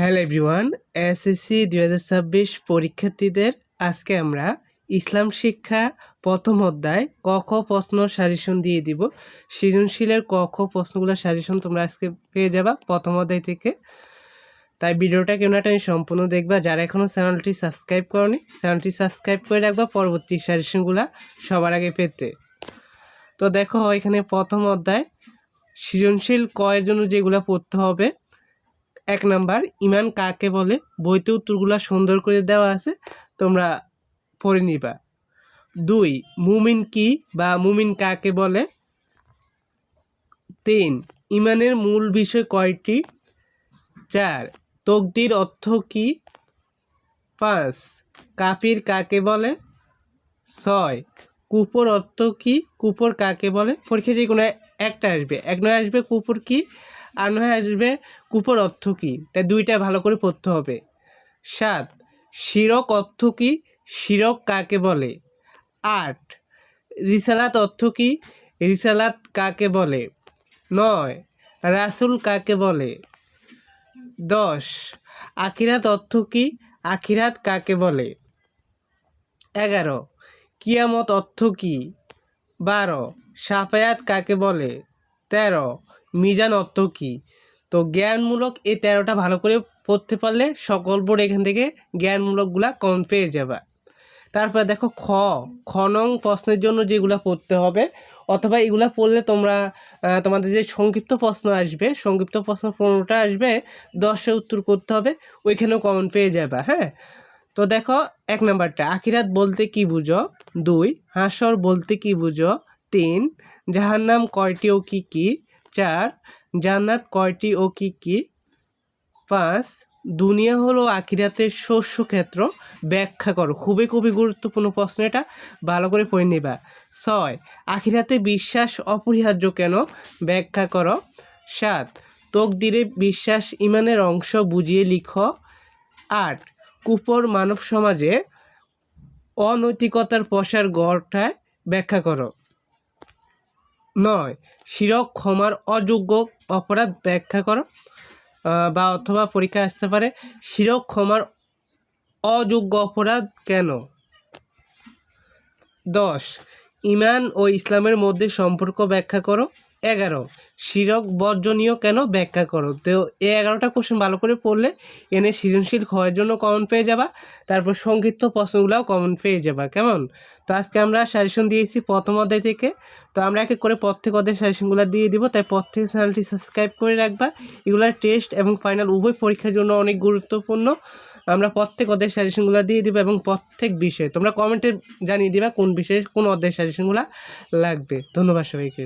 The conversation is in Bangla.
হ্যালো এভরিওয়ান এসএসসি দুই হাজার ছাব্বিশ পরীক্ষার্থীদের, আজকে আমরা ইসলাম শিক্ষা প্রথম অধ্যায় ক খ প্রশ্ন সাজেশন দিয়ে দিব। সৃজনশীলের ক খ প্রশ্নগুলোর সাজেশন তোমরা আজকে পেয়ে যাবা প্রথম অধ্যায় থেকে। তাই ভিডিওটা কেউ না সম্পূর্ণ দেখবা। যারা এখনও চ্যানেলটি সাবস্ক্রাইব করনি, চ্যানেলটি সাবস্ক্রাইব করে রাখবা পরবর্তী সাজেশনগুলো সবার আগে পেতে। তো দেখো, এখানে প্রথম অধ্যায়, সৃজনশীল কয়ের জন্য যেগুলো পড়তে হবে এক নাম্বার, ইমান কাকে বলে? বইতে উত্তরগুলো সুন্দর করে দেওয়া আছে, তোমরা পড়ে নিবা। দুই, মুমিন কি বা মুমিন কাকে বলে? তিন, ইমানের মূল বিষয় কয়টি? চার, তকদির অর্থ কি? পাঁচ, কাফির কাকে বলে? ছয় কুপর অর্থ কি? কুপর কাকে বলে? পরীক্ষা যে কোনো একটা আসবে। এক নয় আসবে কুপুর কি? আর নয় আসবে, কুপর অর্থ কী? তাই দুইটা ভালো করে পড়তে হবে। সাত, শিরক অর্থ কি? শিরক কাকে বলে? আট, রিসালাত অর্থ কি? রিসালাত কাকে বলে? নয়, রাসুল কাকে বলে? দশ, আখিরাত অর্থ কি? আখিরাত কাকে বলে? এগারো, কিয়ামত অর্থ কি? বারো, সাফায়াত কাকে বলে? তেরো মিজান অর্থ কি? তো জ্ঞানমূলক এই তেরোটা ভালো করে পড়তে পারলে সকল বোর্ড এখান থেকে জ্ঞানমূলকগুলা কম পেয়ে যাবে। তারপরে দেখো খ খ নং প্রশ্নের জন্য যেগুলো পড়তে হবে, অথবা এগুলো পড়লে তোমরা তোমাদের যে সংক্ষিপ্ত প্রশ্ন আসবে, সংক্ষিপ্ত প্রশ্ন পনেরোটা আসবে, দশে উত্তর করতে হবে, ওইখানেও কমন পেয়ে যাবে হ্যাঁ? তো দেখো এক নাম্বারটা, আখিরাত বলতে কি বুঝো? দুই, হাসর বলতে কি বুঝো? তিন, জাহান্নাম কয়টি ও কি কি? চার, জান্নাত কয়টি ও কি কি? পাঁচ, দুনিয়া হলো আখিরাতের শস্য ক্ষেত্র। ব্যাখ্যা করো, খুবই খুবই গুরুত্বপূর্ণ প্রশ্ন এটা। ভালো করে পড়ে নেবা। ছয়, আখিরাতে বিশ্বাস অপরিহার্য কেন? ব্যাখ্যা করো। সাত, তকদিরে বিশ্বাস ইমানের অংশ বুঝিয়ে লিখো। আট, কুপর মানব সমাজে অনৈতিকতার প্রসার গড়টায় ব্যাখ্যা করো। নয়। শিরক, ক্ষমার অযোগ্য অপরাধ ব্যাখ্যা করো বা অথবা পরীক্ষা আসতে পারে। শিরক, ক্ষমার অযোগ্য অপরাধ কেন? দশ। ইমান ও ইসলামের মধ্যে সম্পর্ক ব্যাখ্যা করো। এগারো। শিরক বর্জনীয় কেন ব্যাখ্যা করো? তো এই এগারোটা কোশ্চেন ভালো করে পড়লে এনে সৃজনশীল হওয়ার জন্য কমন পেয়ে যাবা, তারপর সংক্ষিপ্ত প্রশ্নগুলোও কমন পেয়ে যাবা, কেমন? তো আজকে আমরা সাজেশন দিয়েছি প্রথম অধ্যায় থেকে। তো আমরা এক করে প্রত্যেক অধ্যায় সাজেশনগুলো দিয়ে দিব, তাই প্রত্যেক চ্যানেলটি সাবস্ক্রাইব করে রাখবা। এগুলোর টেস্ট এবং ফাইনাল উভয় পরীক্ষার জন্য অনেক গুরুত্বপূর্ণ। আমরা প্রত্যেক অধ্যায়ের সাজেশনগুলো দিয়ে দিব এবং প্রত্যেক বিষয়ে তোমরা কমেন্টে জানিয়ে দিবা কোন বিষয়ে কোন অধ্যায়ের সাজেশনগুলো লাগবে। ধন্যবাদ সবাইকে।